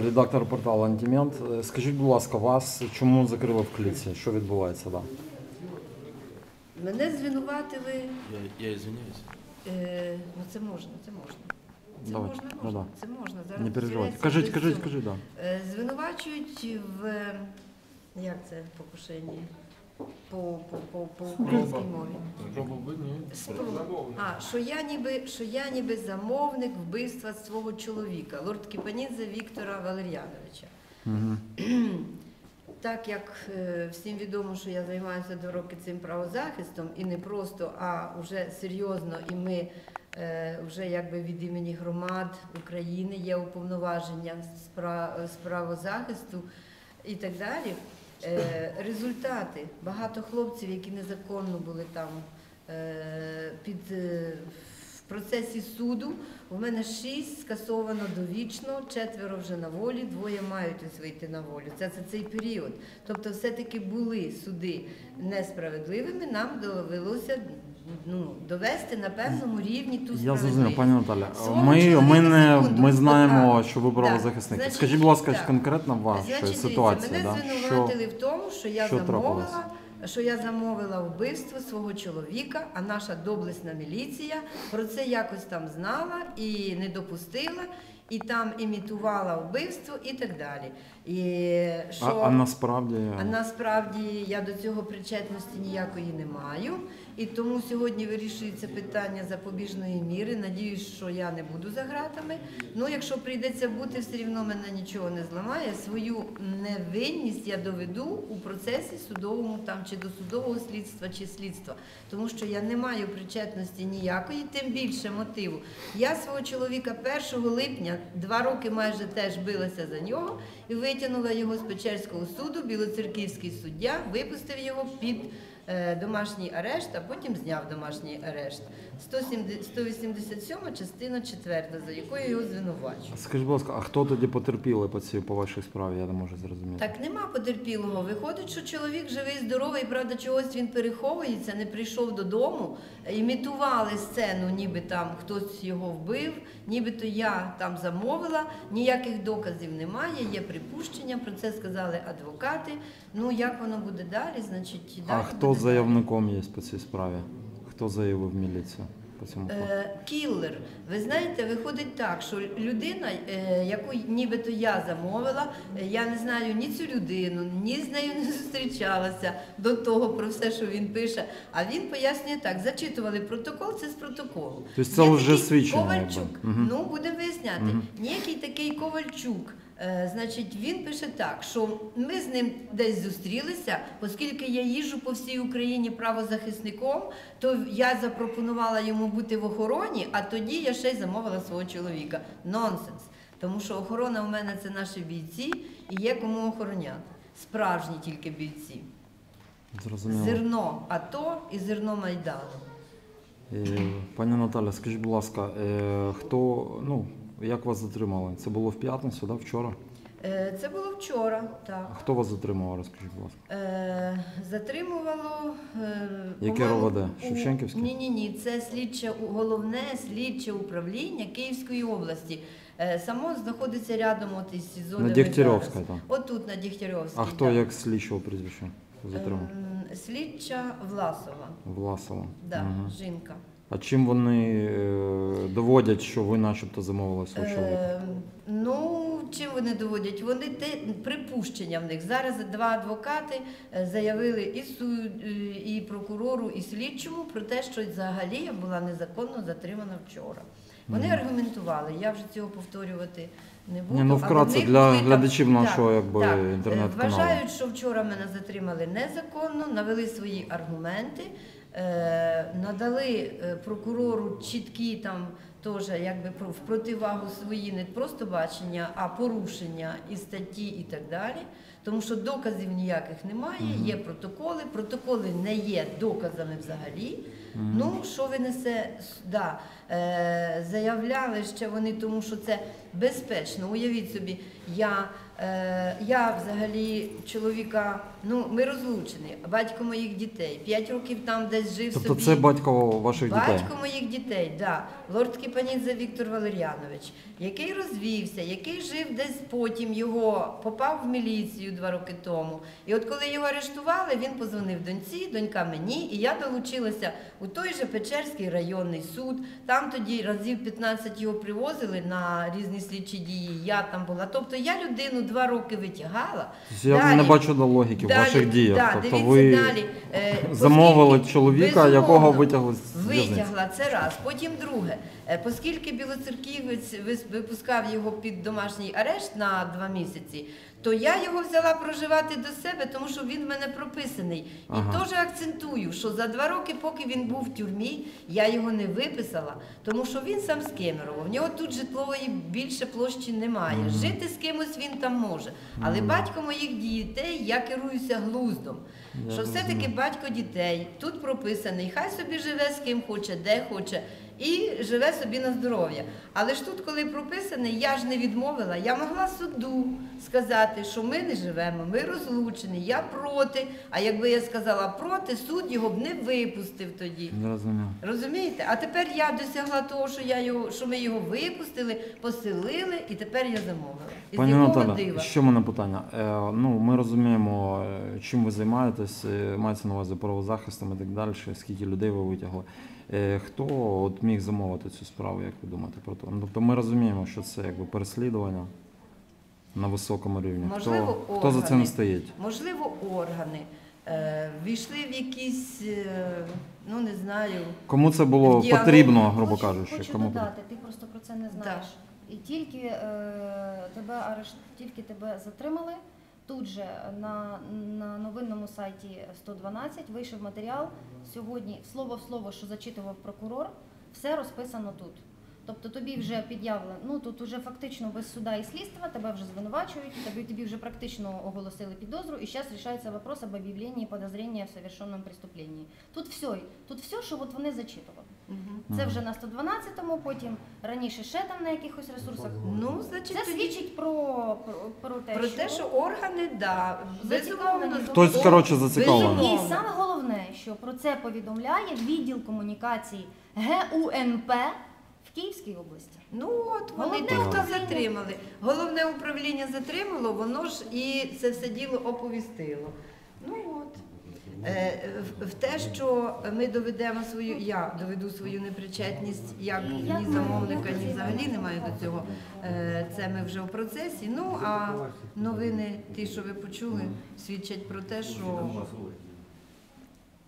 редактор порталу Антимент. Е, Скажіть, будь ласка, вас чому закрили в клітці? Що відбувається? Да? Мене звинуватили. Я, я извиняюсь. Е, ну це можна, це можна. Це Давайте. можна, ну можна, да. це можна. Зараз Не переживайте. Кажіть, кажіть, цього. кажіть, да. Е, Звинувачують в як це покушенні по, по, по, по українській мові. А, що я ніби, що я ніби замовник вбивства свого чоловіка, лорд Кіпанідзе Віктора Валер'яновича. Угу. Так як е, всім відомо, що я займаюся два роки цим правозахистом, і не просто, а вже серйозно, і ми е, вже якби від імені громад України є уповноваження з правозахисту і так далі. Е, результати багато хлопців, які незаконно були там е, під е, в процесі суду. У мене шість скасовано довічно, четверо вже на волі, двоє мають ось вийти на волю. Це, це цей період. Тобто, все-таки були суди несправедливими. Нам довелося ну, довести на певному рівні ту Я зрозумів, пані Наталя. Свого Ми, чоловіка, ми, не, секунду, ми знаємо, що ви правозахисник. Значить, Скажіть, будь ласка, так. конкретно ваша Значить, ситуація. дивіться, Да? мене Що, звинуватили в тому, що я що замовила, трапилось? що я замовила вбивство свого чоловіка, а наша доблесна міліція про це якось там знала і не допустила, і там імітувала вбивство і так далі. І що... а, а насправді А насправді я до цього причетності ніякої не маю. І тому сьогодні вирішується питання запобіжної міри. Надіюсь, що я не буду за гратами. Ну, якщо прийдеться бути, все рівно мене нічого не зламає. Свою невинність я доведу у процесі судовому там чи досудового слідства, чи слідства. Тому що я не маю причетності ніякої, тим більше мотиву. Я свого чоловіка 1 липня, два роки майже теж билася за нього і витягнула його з Печерського суду. Білоцерківський суддя випустив його під домашній арешт, а потім зняв домашній арешт. 170 187 частина 4, за якою його звинувачують. Скажіть, будь ласка, а хто тоді потерпіли по цій по вашій справі? Я не можу зрозуміти. Так нема потерпілого. Виходить, що чоловік живий, здоровий, правда, чогось він переховується, не прийшов додому. Імітували сцену, ніби там хтось його вбив, нібито я там замовила. Ніяких доказів немає, є припущення. Про це сказали адвокати. Ну як воно буде далі? Значить, А хто заявником є по цій справі? Хто заявив міліцію по цьому? Е, Кіллер. Ви знаєте, виходить так, що людина, е, яку нібито я замовила, е, я не знаю ні цю людину, ні з нею не зустрічалася до того про все, що він пише. А він пояснює так: зачитували протокол, це з протоколу. Тобто це Є вже такий свідчення, Ковальчук. Мгм. Ну, будемо виясняти. Мгм. Ніякий такий Ковальчук. Е, Значить, він пише так, що ми з ним десь зустрілися, оскільки я їжджу по всій Україні правозахисником, то я запропонувала йому бути в охороні, а тоді я ще й замовила свого чоловіка. Нонсенс. Тому що охорона у мене це наші бійці і є кому охороняти. Справжні тільки бійці. Зрозуміло. Зерно АТО і зерно Майдану. Е, Пані Наталя, скажіть, будь ласка, е, хто, ну, як вас затримали? Це було в п'ятницю, да, вчора? Е, Це було вчора, так. А хто вас затримав, розкажіть, будь ласка? Е, затримувало. Е, Яке по-моєму, РОВД? у- Шевченківське? Ні, ні, ні. Це слідче у- головне слідче управління Київської області. Е, само знаходиться рядом от із СІЗО. На ми зараз. там. Отут на Дегтярьовській. А хто так. як слідчого прізвище затримав? Ем, Слідча Власова, Власова. да, Мгм. жінка. А чим вони е, доводять, що ви начебто замовили свого чоловіка? Ем, ну, чим вони доводять? Вони те припущення в них. Зараз два адвокати е, заявили і суд, е, і прокурору, і слідчому про те, що взагалі я була незаконно затримана вчора. Вони Мгм. аргументували, я вже цього повторювати не буду. Ні, ну, вкратце, них для глядачів нашого, Так, якби, так. інтернет-каналу. Вважають, що вчора мене затримали незаконно, навели свої аргументи, е, надали е, прокурору чіткі там теж якби в противагу свої не просто бачення, а порушення і статті і так далі. тому що доказів ніяких немає, є протоколи, протоколи не є доказами взагалі. Ну, що ви несе? Да, е, заявляли ще вони, тому що це безпечно. Уявіть собі, я, е, я взагалі чоловіка, ну, ми розлучені, батько моїх дітей, 5 років там десь жив Тобто собі. це батько ваших дітей? Батько моїх дітей, да. Лорд Кіпанідзе Віктор Валеріанович, який розвівся, який жив десь потім його, попав в міліцію два роки тому. І от коли його арештували, він позвонив доньці, донька мені, і я долучилася у той же Печерський районний суд. Там тоді разів 15 його привозили на різні слідчі дії. Я там була. Тобто я людину два роки витягала. Тобто Я Далі- не бачу до логіки в Далі, ваших діях. да, тобто дивіться ви далі. Е, замовили чоловіка, якого витягли з в'язниці. Витягла це раз. Потім друге. Е, Оскільки білоцерківець випускав його під домашній арешт на два місяці, то я його взяла проживати до себе, тому що він в мене прописаний. Ага. І теж акцентую, що за два роки, поки він був в тюрмі, я його не виписала, тому що він сам з Кемерово. В нього тут житлової більше площі немає. Жити з кимось він там може. Але батько моїх дітей, я керуюся глуздом. Я що все-таки батько дітей тут прописаний, хай собі живе з ким хоче, де хоче, і живе собі на здоров'я. Але ж тут, коли прописаний, я ж не відмовила, я могла суду сказати, що ми не живемо, ми розлучені, я проти. А якби я сказала проти, суд його б не випустив тоді. Розумію. Розумієте? А тепер я досягла того, що я його, що ми його випустили, поселили, і тепер я замовила. І Пані Наталя, що в мене питання? Е, ну, ми розуміємо, е, чим ви займаєтесь, е, мається на увазі правозахистом і так далі, скільки людей ви витягли. Е, хто от міг замовити цю справу, як ви думаєте про то? Ну, тобто ми розуміємо, що це якби переслідування на високому рівні. Можливо, хто, хто за цим органи. стоїть? Можливо, органи е, війшли в якісь, е, ну не знаю, Кому це було діалог. потрібно, грубо хочу, кажучи? Хочу Кому додати, ти просто про це не знаєш. І тільки е, тебе арешт, тільки тебе затримали. Тут же на, на новинному сайті 112 вийшов матеріал сьогодні слово в слово, що зачитував прокурор, все розписано тут. Тобто тобі вже під'явлено, ну тут уже фактично без суда і слідства тебе вже звинувачують, тобі, тобі вже практично оголосили підозру, і зараз рішається вопрос об об'явленні подозрения в совершенном преступлении. Тут все, тут все, що от вони зачитували. Це вже на 112-му, потім раніше ще там на якихось ресурсах. ну, значить, Це тоді свідчить про, про, про те, про що, те, що органи, да, Зацікавлені. Хтось, коротше, зацікавлений. і саме головне, що про це повідомляє відділ комунікацій ГУНП в Київській області. Ну от вони Головне тих, хто управління. затримали. Головне управління затримало, воно ж і це все діло оповістило. Е, в- те, що ми доведемо свою, я доведу свою непричетність як ні замовника, ні взагалі не маю до цього. Е, Це ми вже в процесі. Ну а новини, ті, що ви почули, свідчать про те, що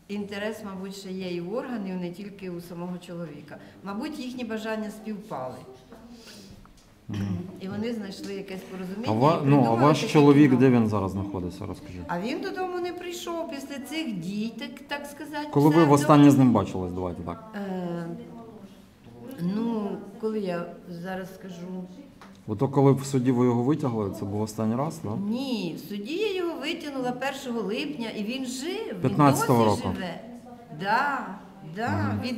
інтерес, мабуть, ще є і в органів, не тільки у самого чоловіка. Мабуть, їхні бажання співпали. І вони знайшли якесь порозуміння. А, ва, ну, а ваш чоловік, де він зараз знаходиться, розкажіть. А він додому не прийшов після цих дій, так, так сказати. Коли ви востаннє з ним бачились, давайте так. Е, ну, коли я зараз скажу. Ото коли в суді ви його витягли, це був останній раз, так? Да? Ні, в суді я його витягнула 1 липня, і він жив, він 15-го досі року? живе. Да, да, від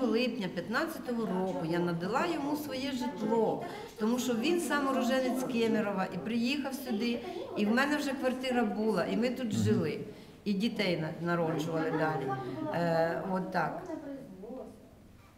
1 липня 15-го року я надала йому своє житло, тому що він сам уроженець Кемерова і приїхав сюди, і в мене вже квартира була, і ми тут жили, і дітей народжували далі. Е, от так.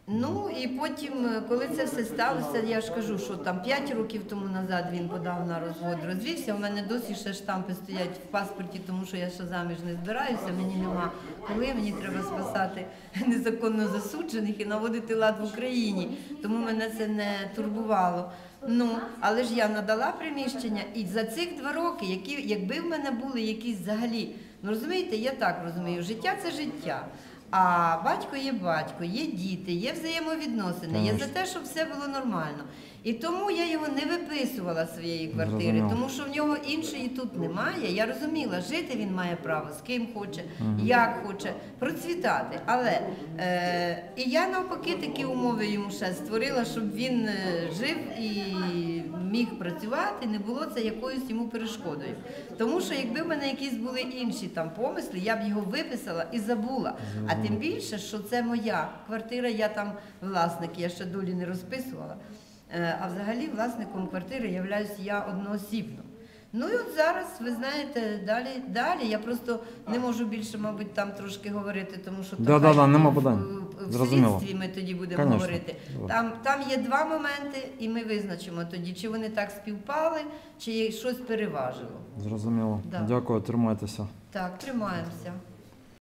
Ну і потім, е, коли це все сталося, я ж кажу, що там 5 років тому назад він подав на розвод, розвівся. У мене досі ще штампи стоять в паспорті, тому що я ще заміж не збираюся. Мені нема коли мені треба спасати незаконно засуджених і наводити лад в Україні. Тому мене це не турбувало. Ну, але ж я надала приміщення, і за цих два роки, які, якби в мене були якісь взагалі, ну розумієте, я так розумію, життя це життя. А батько є батько, є діти, є взаємовідносини, є за те, щоб все було нормально. І тому я його не виписувала з своєї квартири, Зрозуміло. тому що в нього іншої тут немає. Я розуміла, жити він має право з ким хоче, як хоче, процвітати. Але е, і я навпаки такі умови йому ще створила, щоб він е, жив і міг працювати, не було це якоюсь йому перешкодою. Тому що якби в мене якісь були інші там помисли, я б його виписала і забула. А тим більше, що це моя квартира, я там власник, я ще долі не розписувала. Е, А взагалі власником квартири являюсь я одноосібно. Ну і от зараз, ви знаєте, далі, далі я просто не можу більше, мабуть, там трошки говорити, тому що то Да-да-да, хай нема в- слідстві ми тоді будемо Конечно. говорити. Там, там є два моменти, і ми визначимо тоді, чи вони так співпали, чи щось переважило. Зрозуміло. Да. Дякую, тримайтеся. Так, тримаємося.